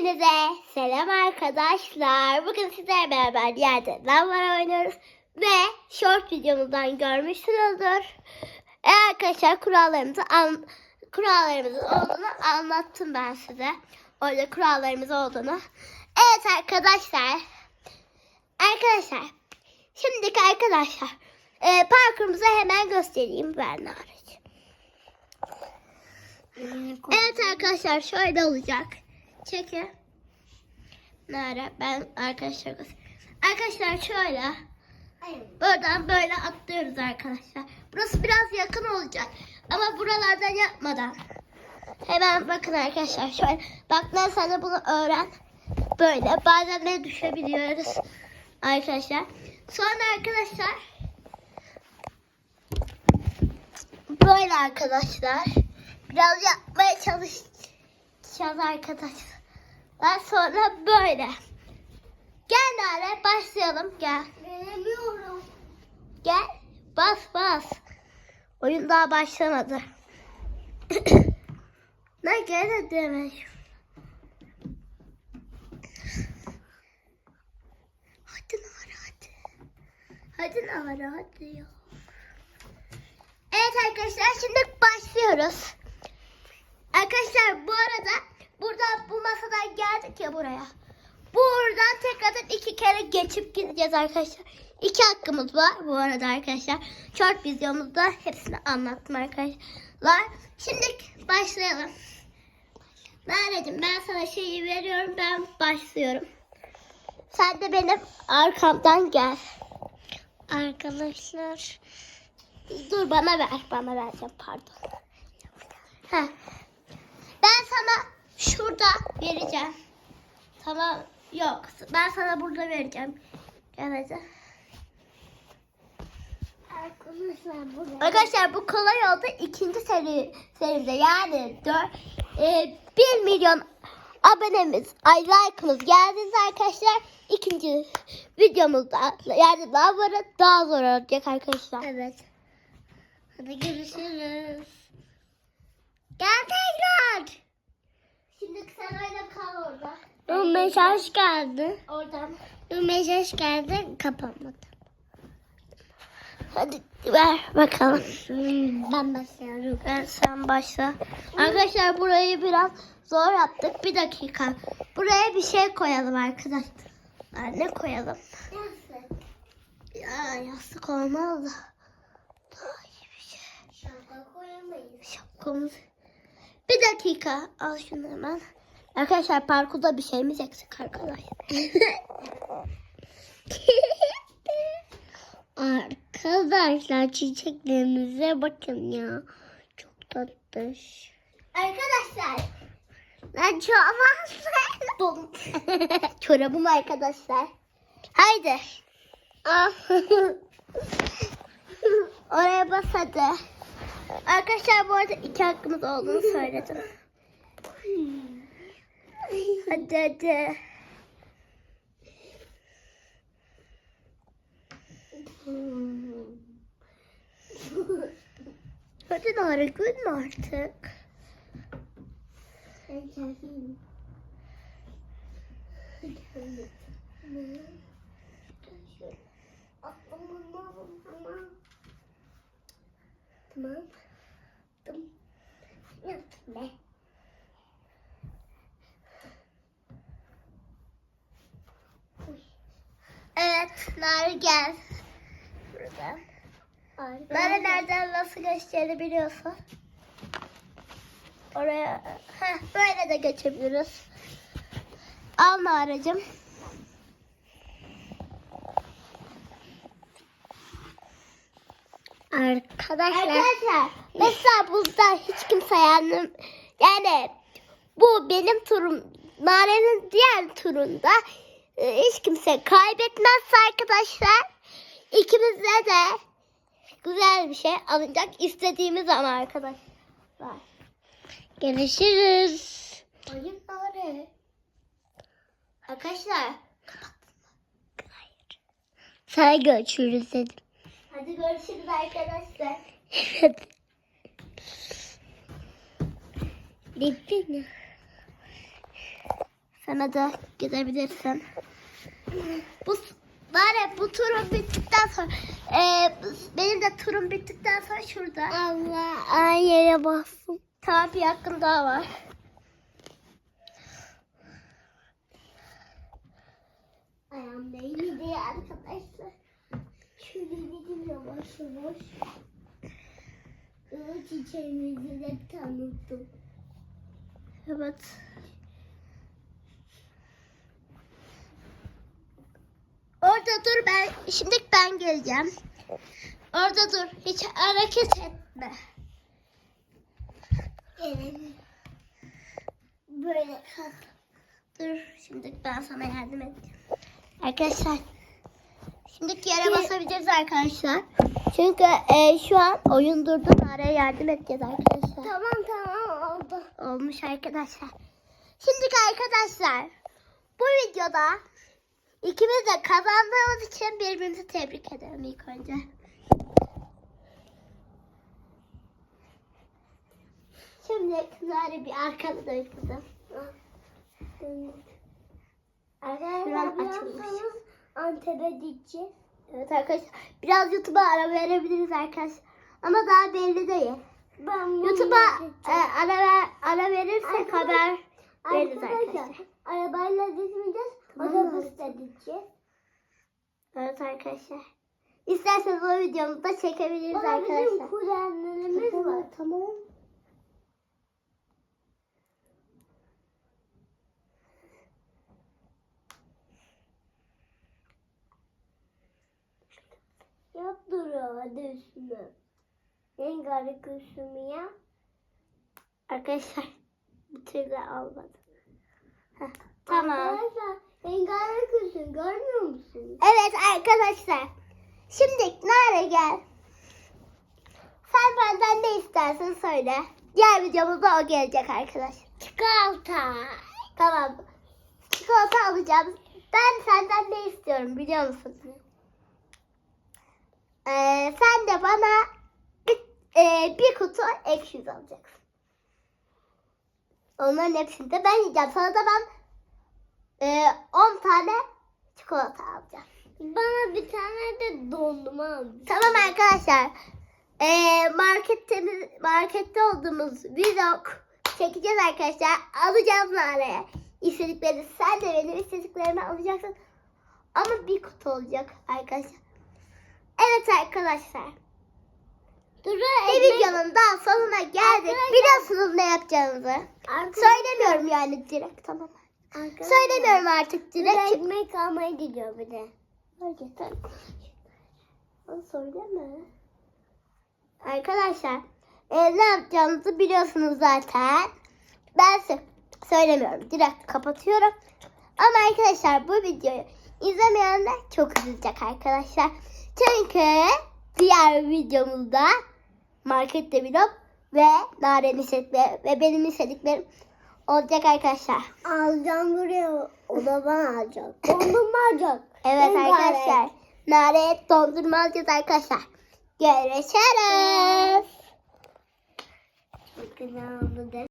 Hepinize selam arkadaşlar. Bugün sizlerle beraber yerde lavlara oynuyoruz. Ve short videomuzdan görmüşsünüzdür. E arkadaşlar kurallarımızı an, kurallarımızın olduğunu anlattım ben size. Orada kurallarımız olduğunu. Evet arkadaşlar. Arkadaşlar. Şimdiki arkadaşlar. E, parkurumuzu hemen göstereyim ben hariç. Evet arkadaşlar şöyle olacak. Çekin. Nere? Ben arkadaşlar Arkadaşlar şöyle. Buradan böyle atlıyoruz arkadaşlar. Burası biraz yakın olacak. Ama buralardan yapmadan. Hemen bakın arkadaşlar şöyle. Bak ben sana bunu öğren. Böyle bazen de düşebiliyoruz. Arkadaşlar. Sonra arkadaşlar. Böyle arkadaşlar. Biraz yapmaya çalışacağız arkadaşlar. Sonra böyle. Gel Nare başlayalım gel. Gelemiyorum. Gel bas bas. Oyun daha başlamadı. ne gel hemen. Hadi Nare hadi. Hadi Nare hadi ya. Evet arkadaşlar şimdi başlıyoruz. Arkadaşlar bu arada burada bu masadan geldik ya buraya. Buradan tekrardan iki kere geçip gideceğiz arkadaşlar. İki hakkımız var bu arada arkadaşlar. Short videomuzda hepsini anlattım arkadaşlar. Şimdi başlayalım. Nare'cim ben sana şeyi veriyorum ben başlıyorum. Sen de benim arkamdan gel. Arkadaşlar. Dur bana ver. Bana vereceğim pardon. Heh. Ben sana şurada vereceğim. Tamam. Yok. Ben sana burada vereceğim. Hadi. Arkadaşlar bu kolay oldu. İkinci seri seride yani 4 e, 1 milyon abonemiz, ay like'ımız geldiğinde arkadaşlar ikinci videomuzda yani daha böyle daha zor olacak arkadaşlar. Evet. Hadi görüşürüz. Gel tekrar. Şimdi sen öyle kal orada. Bir mesaj geldi. Oradan. Bir mesaj geldi kapanmadı. Hadi ver bakalım. Ben başlıyorum. Ben sen başla. Arkadaşlar burayı biraz zor yaptık. Bir dakika. Buraya bir şey koyalım arkadaşlar. Ne koyalım? Ya yastık olmaz da. Daha iyi bir şey. Şapka koyamayız. Şapkamız. Bir dakika. Al şunu hemen. Arkadaşlar parkurda bir şeyimiz eksik arkadaşlar. Arkadaşlar çiçeklerimize bakın ya. Çok tatlış. arkadaşlar. Ben çoğalmazdım. Çorabım arkadaşlar. Haydi. Ah. Oraya bas hadi. Arkadaşlar bu arada iki hakkımız olduğunu söyledim. Hadi hadi. Hadi Nara gülme artık. Tamam. Nara gel. Buradan. Nara nereden nasıl geçeceğini biliyorsun. Oraya heh, böyle de geçebiliriz. Al Nara'cığım. Arkadaşlar. Arkadaşlar mesela burada hiç kimse yani yani bu benim turum Nare'nin diğer turunda hiç kimse kaybetmezse arkadaşlar ikimizde de güzel bir şey alınacak istediğimiz zaman arkadaşlar. Görüşürüz. Hayır Nare. Arkadaşlar Sana görüşürüz dedim. hadi görüşürüz arkadaşlar. Bitti mi? Sana da gidebilirsin. Bu bari bu turun bittikten sonra e, benim de turum bittikten sonra şurada. Allah ay yere bastım. Tamam bir hakkım daha var. Ayağım değmedi arkadaşlar. Şöyle yavaş yavaş. O çiçeğimizi de tanıttım. Evet. Orada dur ben şimdi ben geleceğim. Orada dur hiç hareket etme. Gelelim. Böyle kalk. Dur şimdi ben sana yardım edeceğim. Arkadaşlar şimdi yere basabiliriz arkadaşlar. Çünkü e, şu an oyun durdu. Araya yardım edeceğiz arkadaşlar. Tamam tamam oldu. Olmuş arkadaşlar. Şimdi arkadaşlar bu videoda ikimiz de kazandığımız için birbirimizi tebrik ederim ilk önce. Şimdi kızları bir arkada dön kızım. Arkadaşlar Şuran açılmış. Antep'e gideceğiz. Evet arkadaşlar biraz YouTube'a ara verebiliriz arkadaşlar. Ama daha belli değil. YouTube'a e, ara, ara verirsek haber veririz arkadaşlar. arabayla gitmeyeceğiz. Tamam gideceğiz. Evet arkadaşlar. İsterseniz o videomuzu da çekebiliriz bizim arkadaşlar. kuzenlerimiz var. Tamam. Yap duruyor hadi üstüne. Rengarenk üstümü ya. Arkadaşlar bir türlü almadım. Heh, tamam. Arkadaşlar rengarenk üstüm görmüyor musunuz? Evet arkadaşlar. Şimdi Nare gel. Sen benden ne istersen söyle. Diğer videomuzda o gelecek arkadaşlar. Çikolata. Tamam. Çikolata alacağım. Ben senden ne istiyorum biliyor musun? Ee, sen de bana bir, e, bir kutu ekşi yüz alacaksın. Onların hepsini de ben yiyeceğim. Sana da ben e, 10 tane çikolata alacağım. Bana bir tane de dondurma. Tamam arkadaşlar. Ee, markette, markette olduğumuz vlog çekeceğiz arkadaşlar. Alacağız Nare'ye. İstediklerini sen de benim istediklerimi alacaksın. Ama bir kutu olacak arkadaşlar. Evet arkadaşlar. Duru Bir videonun daha sonuna geldik. Biliyorsunuz ne yapacağınızı. Söylemiyorum yani direkt tamam. Söylemiyorum artık Direkt direkt. ekmek almaya gidiyor bir de. Gerçekten. Onu söyleme. Arkadaşlar e, ne yapacağınızı biliyorsunuz zaten. Ben size söylemiyorum. Direkt kapatıyorum. Ama arkadaşlar bu videoyu izlemeyenler çok üzülecek arkadaşlar. Çünkü diğer videomuzda markette vlog ve Nare'nin istedikleri ve benim istediklerim olacak arkadaşlar. Alacağım buraya. O da bana alacak. Dondurma alacak. Evet Rengarenk. arkadaşlar. Nare dondurma alacağız arkadaşlar. Görüşürüz. Çok güzel oldu?